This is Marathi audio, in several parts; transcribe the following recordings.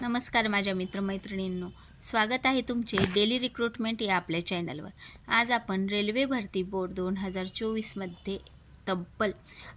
नमस्कार माझ्या मित्रमैत्रिणींनो. स्वागत आहे तुमचे डेली रिक्रुटमेंट या आपल्या चॅनलवर. आज आपण रेल्वे भरती बोर्ड दोन हजार चोवीसमध्ये तब्बल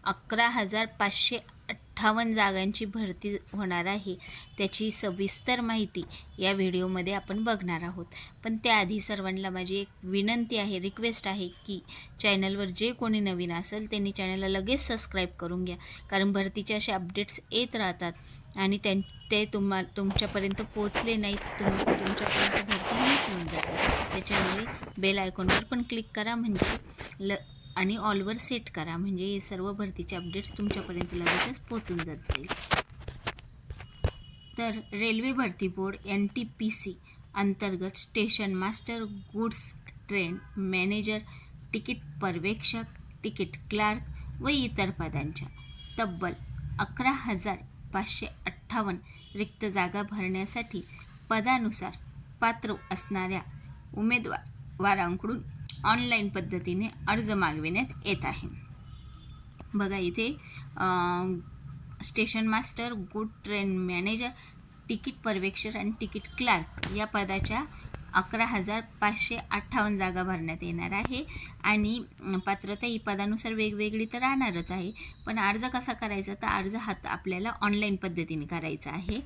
अकरा हजार पाचशे अठ्ठावन्न जागांची भरती होणार आहे त्याची सविस्तर माहिती या व्हिडिओमध्ये आपण बघणार आहोत. पण त्याआधी सर्वांना माझी एक विनंती आहे रिक्वेस्ट आहे की चॅनलवर जे कोणी नवीन असेल त्यांनी चॅनलला लगेच सबस्क्राईब करून घ्या. कारण भरतीचे असे अपडेट्स येत राहतात आणि त्यां ते तुम्हा तुमच्यापर्यंत पोचले नाहीत तुम तुमच्यापर्यंत भरती मिस होऊन जाते. त्याच्यामुळे बेल आयकॉनवर पण क्लिक करा. म्हणजे ल आणि ऑलवर सेट करा. म्हणजे हे सर्व भरतीचे अपडेट्स तुमच्यापर्यंत लगेचच पोचून जात जाईल तर रेल्वे भरती board N T P C अंतर्गत station master goods train manager ticket पर्यवेक्षक तिकीट क्लार्क व इतर पदांच्या. तब्बल अकरा हजार पाचशे अठ्ठावन्न रिक्त जागा भरण्यासाठी पदानुसार पात्र असणाऱ्या उमेदवारांकडून ऑनलाईन पद्धतीने अर्ज मागविण्यात येत आहे. बघा इथे station master good train manager ticket पर्यवेक्षक आणि तिकीट क्लार्क या पदाच्या अकरा हजार पाचशे अठ्ठावन्न जागा भरण्यात येणार आहे आणि पात्रता ही पदानुसार वेगवेगळी तर राहणारच आहे. पण अर्ज कसा करायचा? तर अर्ज हात आपल्याला ऑनलाईन पद्धतीने करायचा आहे.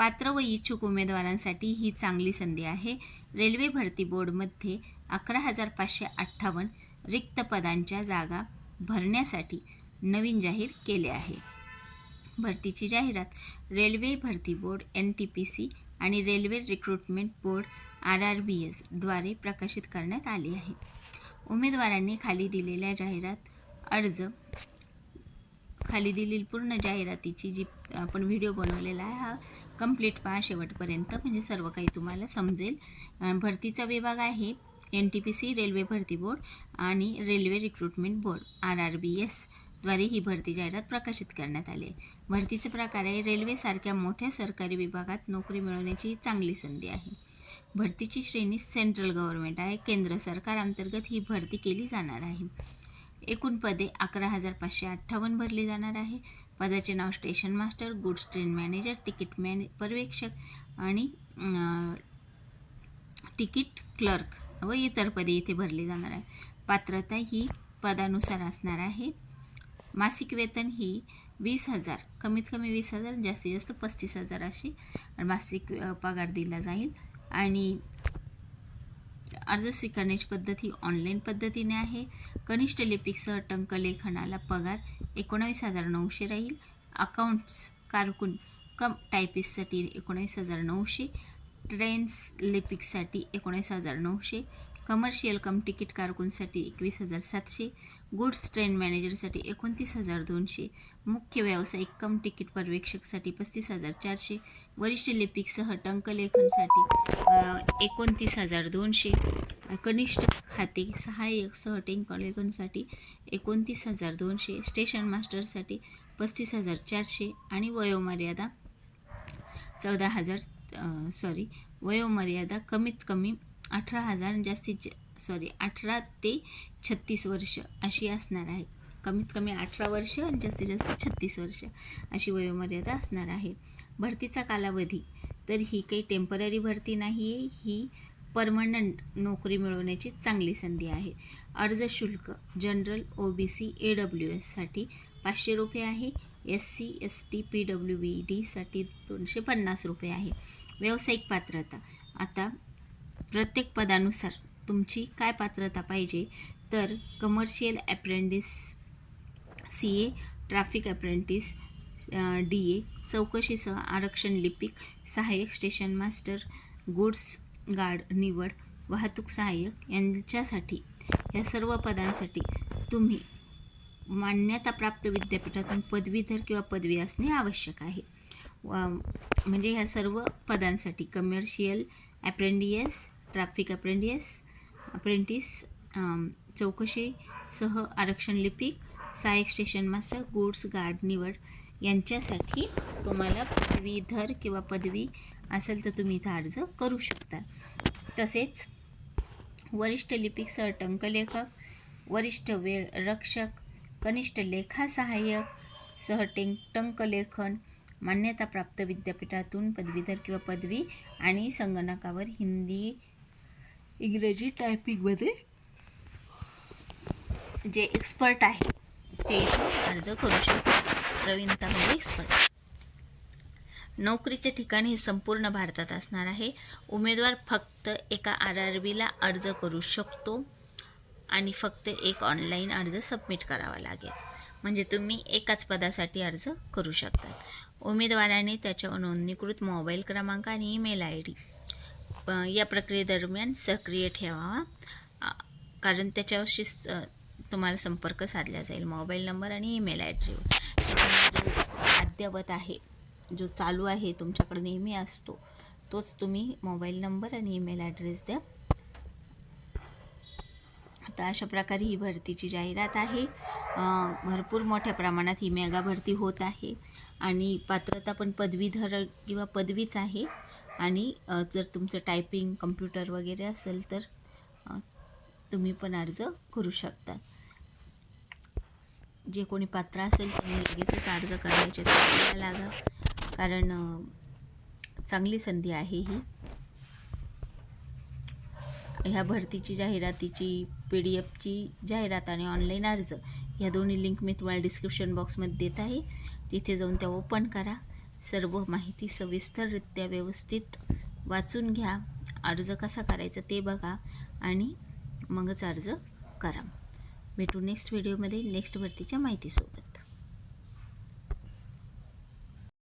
पात्र व इच्छुक उमेदवारांसाठी ही चांगली संधी आहे. रेल्वे भरती बोर्डमध्ये अकरा हजार पाचशे अठ्ठावन्न रिक्त पदांच्या जागा भरण्यासाठी नवीन जाहीर केले आहे. भरतीची जाहिरात रेल्वे भरती board N T P C आणि railway recruitment board R R B एसद्वारे प्रकाशित करण्यात आली आहे. उमेदवारांनी खाली दिलेल्या जाहिरात अर्ज खाली दिलेली पूर्ण जाहिरातीची जी आपण व्हिडिओ बनवलेला आहे हा कंप्लीट पहा शेवटपर्यंत. म्हणजे सर्व काही तुम्हाला समजेल. भरतीचा विभाग आहे N T P C railway भरती बोर्ड आणि railway recruitment board R R B एसद्वारे ही भरती जाहिरात प्रकाशित करण्यात आली आहे. भरतीचे प्रकार आहे रेल्वेसारख्या मोठ्या सरकारी विभागात नोकरी मिळवण्याची चांगली संधी आहे. भरतीची श्रेणी सेंट्रल गव्हर्नमेंट आहे. केंद्र सरकार अंतर्गत ही भरती केली जाणार आहे. एकूण पदे अकरा हजार पाचशे अठ्ठावन्न भरली जाणार आहे. पदाचे नाव station master goods train manager ticket मॅने पर्यवेक्षक आणि तिकीट क्लर्क व इतर पदे इथे भरली जाणार आहे. पात्रता ही पदानुसार असणार आहे. मासिक वेतन ही वीस हजार कमीत कमी वीस हजार जास्तीत जास्त पस्तीस हजार अशी मासिक पगार दिला जाईल. आणि अर्ज स्वीकारण्याची पद्धत ही ऑनलाईन पद्धतीने आहे. कनिष्ठ लिपिकसह टंकलेखनाला पगार एकोणावीस हजार नऊशे राहील. अकाउंट्स कारकून कम टायपिस्टसाठी एकोणावीस हजार नऊशे. ट्रेन्स लिपिकसाठी एकोणीस हजार नऊशे. कमर्शियल कम तिकीट कारकूनसाठी एकवीस हजार सातशे गुड्स ट्रेन मॅनेजरसाठी एकोणतीस हजार दोनशे मुख्य व्यावसायिक कम तिकीट पर्यवेक्षकसाठी पस्तीस हजार चारशे वरिष्ठ लिपिकसह टंकलेखनसाठी एकोणतीस हजार दोनशे कनिष्ठ खाते सहाय्यक सह टंकलेखनसाठी एकोणतीस हजार दोनशे स्टेशन मास्टरसाठी पस्तीस हजार चारशे आणि वयोमर्यादा चौदा हजार सॉरी वयोमर्यादा कमीत कमी अठरा हजार जास्तीत सॉरी अठरा ते छत्तीस वर्ष अशी असणार आहे. कमीत कमी अठरा वर्ष आणि जास्तीत जास्त छत्तीस वर्ष अशी वयोमर्यादा असणार आहे. भरतीचा कालावधी. तर ही काही टेंपररी भरती नाही आहे. ही परमनंट नोकरी मिळवण्याची चांगली संधी आहे. अर्ज शुल्क. General O B C A W एससाठी पाचशे रुपये आहे. S C S T P W B डीसाठी दोनशे पन्नास रुपये आहे. व्यावसायिक पात्रता. आता प्रत्येक पदानुसार तुमची काय पात्रता पाहिजे? तर commercial apprentice C A traffic apprentice D A चौकशीसह आरक्षण लिपिक सहाय्यक स्टेशन मास्टर गुड्स गार्ड निवड वाहतूक सहाय्यक यांच्यासाठी या सर्व पदांसाठी तुम्ही मान्यताप्राप्त विद्यापीठातून पदवीधर किंवा पदवी असणे आवश्यक आहे. म्हणजे ह्या सर्व पदांसाठी commercial apprentice traffic apprentice apprentice चौकशीसह आरक्षण लिपिक सहाय्यक स्टेशन मास्टर गुड्स गार्ड निवड यांच्यासाठी तुम्हाला पदवीधर किंवा पदवी असेल तर तुम्ही इथं अर्ज करू शकता. तसेच वरिष्ठ लिपिकसह टंकलेखक वरिष्ठ वेळ रक्षक कनिष्ठ लेखा सहाय्यक सह टें टंकलेखन मान्यताप्राप्त विद्यापीठातून पदवीधर किंवा पदवी आणि संगणकावर हिंदी इंग्रजी टायपिंगमध्ये जे एक्सपर्ट आहे ते अर्ज करू शकतात प्रवीण तांबे म्हणजे एक्सपर्ट नोकरीचे ठिकाण हे संपूर्ण भारतात असणार आहे. उमेदवार फक्त एका आर आर बीला अर्ज करू शकतो आणि फक्त एक ऑनलाईन अर्ज सबमिट करावा लागेल. म्हणजे तुम्ही एकाच पदासाठी अर्ज करू शकतात. उमेदवाराने त्याच्या नोंदणीकृत मोबाईल क्रमांक आणि ईमेल आय डी. या प्रक्रियेदरम्यान सक्रिय ठेवावा. कारण त्याच्याशी स- तुम्हाला संपर्क साधला जाईल. मोबाईल नंबर आणि ईमेल ॲड्रेस जो अद्ययावत आहे जो चालू आहे तुमच्याकडे नेहमी असतो तोच तुम्ही मोबाईल नंबर आणि ईमेल ॲड्रेस द्या. तर अशा प्रकारे ही भरतीची जाहिरात आहे. भरपूर मोठ्या प्रमाणात ही मेगा भरती होत आहे आणि पात्रता पण पदवीधर किंवा पदवीच आहे. आणि जर तुमचं टायपिंग कम्प्युटर वगैरे असेल तर तुम्ही पण अर्ज करू शकता. जे कोणी पात्र असेल त्यांनी लगेचच अर्ज करायचे तयारीला लागा. कारण चांगली संधी आहे ही. ह्या भरतीची जाहिरातीची पी डी एफची जाहिरात आणि ऑनलाईन अर्ज ह्या दोन्ही लिंक मी तुम्हाला डिस्क्रिप्शन बॉक्समध्ये देत आहे. तिथे जाऊन त्या ओपन करा. सर्व माहिती सविस्तररित्या व्यवस्थित वाचून घ्या. अर्ज कसा करायचा ते बघा आणि मगच अर्ज करा. भेटू नेक्स्ट व्हिडिओमध्ये नेक्स्ट भरतीच्या माहितीसोबत.